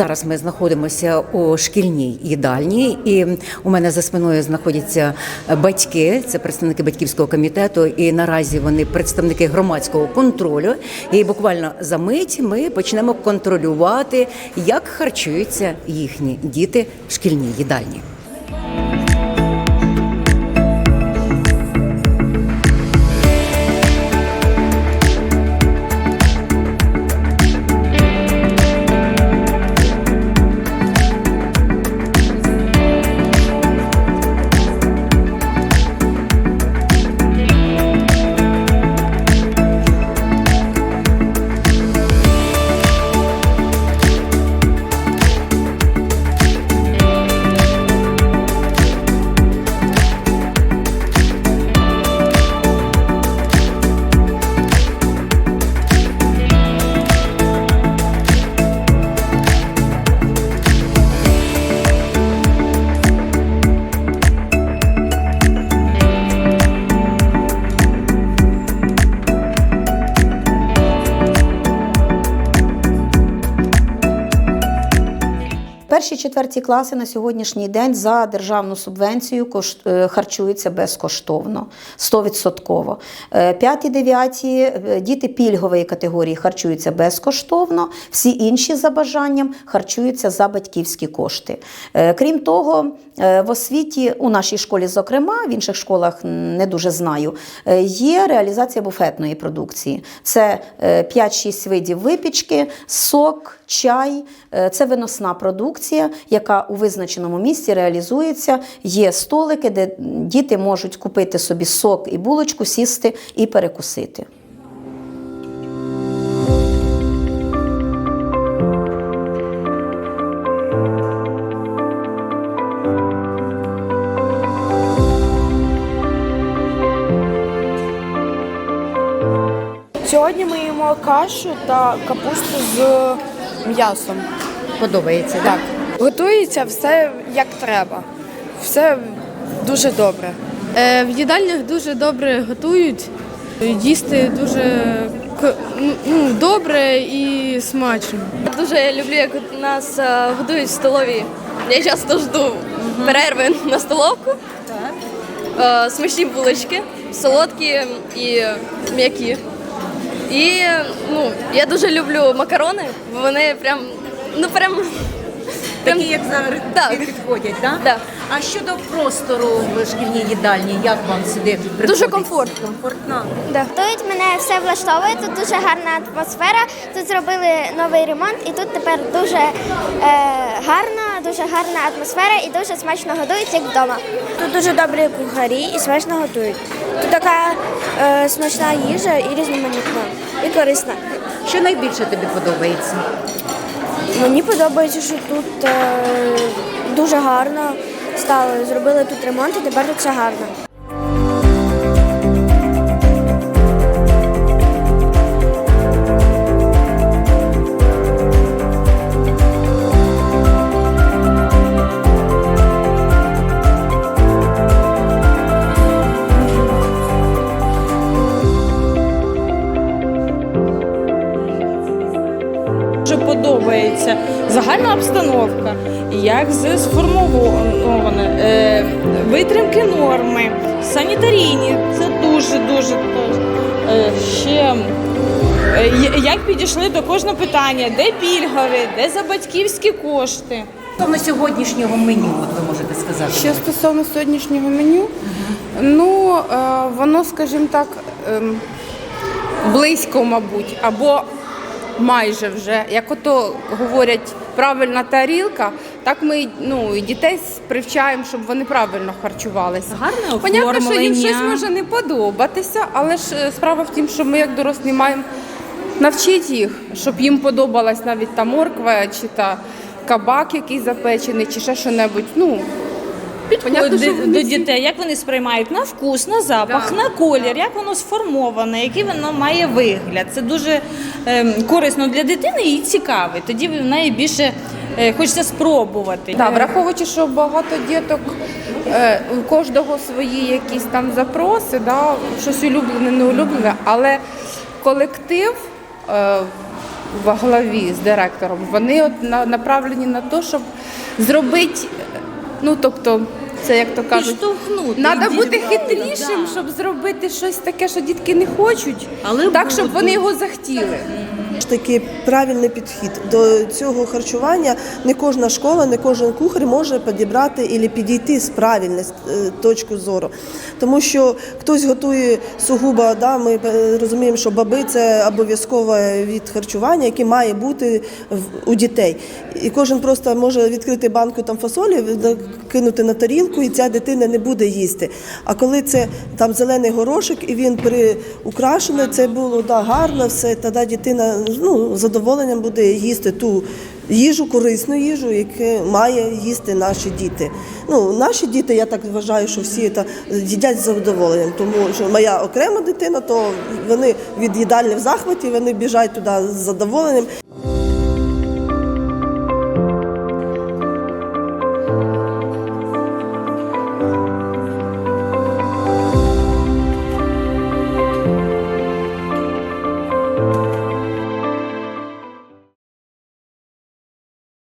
Зараз ми знаходимося у шкільній їдальні, і у мене за спиною знаходяться батьки, це представники батьківського комітету, і наразі вони представники громадського контролю. І буквально за мить ми почнемо контролювати, як харчуються їхні діти в шкільній їдальні. Перші четверті класи на сьогоднішній день за державну субвенцію е, харчуються безкоштовно, 100%. Е, П'яті, дев'яті е, діти пільгової категорії харчуються безкоштовно, всі інші за бажанням харчуються за батьківські кошти. Крім того, в освіті у нашій школі, зокрема, в інших школах не дуже знаю, є реалізація буфетної продукції. Це е, 5-6 видів випічки, сок, чай. Е, Це виносна продукція, яка у визначеному місці реалізується. Є столики, де діти можуть купити собі сок і булочку, сісти і перекусити. Сьогодні ми їмо кашу та капусту з м'ясом. Подобається Так. Готується все як треба. Все дуже добре. Е, В їдальнях дуже добре готують, їсти дуже ну, добре і смачно. Дуже люблю, як нас е, годують в столові. Я часто жду перерви на столовку. Е, Смачні булочки, солодкі і м'які. І ну, я дуже люблю макарони, бо вони прям, ну прям. Такі, як зараз Так. підходять, так? Да. А щодо простору в шкільній їдальні, як вам сюди приходить? Дуже комфортно. Комфортно. Тут мене все влаштовує, тут дуже гарна атмосфера. Тут зробили новий ремонт, і тут тепер дуже е, гарна, дуже гарна атмосфера і дуже смачно годують, як вдома. Тут дуже добрі кухарі і смачно готують. Тут така е, смачна їжа і різноманітна, і корисна. Що найбільше тобі подобається? Мені подобається, що тут е, дуже гарно стало. Зробили тут ремонт і тепер тут все гарно. Дуже подобається загальна обстановка, як сформована, е, витримки норми, санітарійні. Це дуже дуже е, ще. е, Як підійшли до кожного питання, де пільгові, де за батьківські кошти. Стосовно сьогоднішнього меню, от ви можете сказати. Що стосовно сьогоднішнього меню, ну воно, скажімо так, ем, близько, мабуть, або майже вже. Як ото говорять правильна тарілка, так ми ну, і дітей привчаємо, щоб вони правильно харчувалися. Гарне Понятно, що їм щось може не подобатися, але ж е, справа в тім, що ми як дорослі маємо навчити їх, щоб їм подобалась навіть та морква, чи та кабак, який запечений, чи ще що-небудь. Ну, Понятно, До, до дітей, як вони сприймають на вкус, на запах, на колір, як воно сформоване, який воно має вигляд. Це дуже ем, корисно для дитини і цікаво. Тоді в неї більше е, хочеться спробувати. Да, враховуючи, що багато діток, е, у кожного свої якісь там запроси, да, щось улюблене, не улюблене, але колектив е, в главі з директором, вони от на- направлені на те, щоб зробити, ну тобто, це як то кажуть, Підштовхнути. Треба бути хитрішим, щоб зробити щось таке, що дітки не хочуть, Але так, щоб вони його захотіли. Ж таки правильний підхід до цього харчування. Не кожна школа, не кожен кухар може підібрати і підійти з правильної е, точки зору. Тому що хтось готує сугубо, да, ми е, розуміємо, що баби це обов'язкове від харчування, яке має бути у дітей. І кожен просто може відкрити банку там фасолі, кинути на тарілку, і ця дитина не буде їсти. А коли це там зелений горошок і він приукрашений, це було да, гарно, все, тоді дитина ну, задоволенням буде їсти ту їжу, корисну їжу, яку має їсти наші діти. Ну, наші діти, я так вважаю, що всі та, їдять з задоволенням, тому що моя окрема дитина, то вони від їдальні в захваті, вони біжать туди з задоволенням.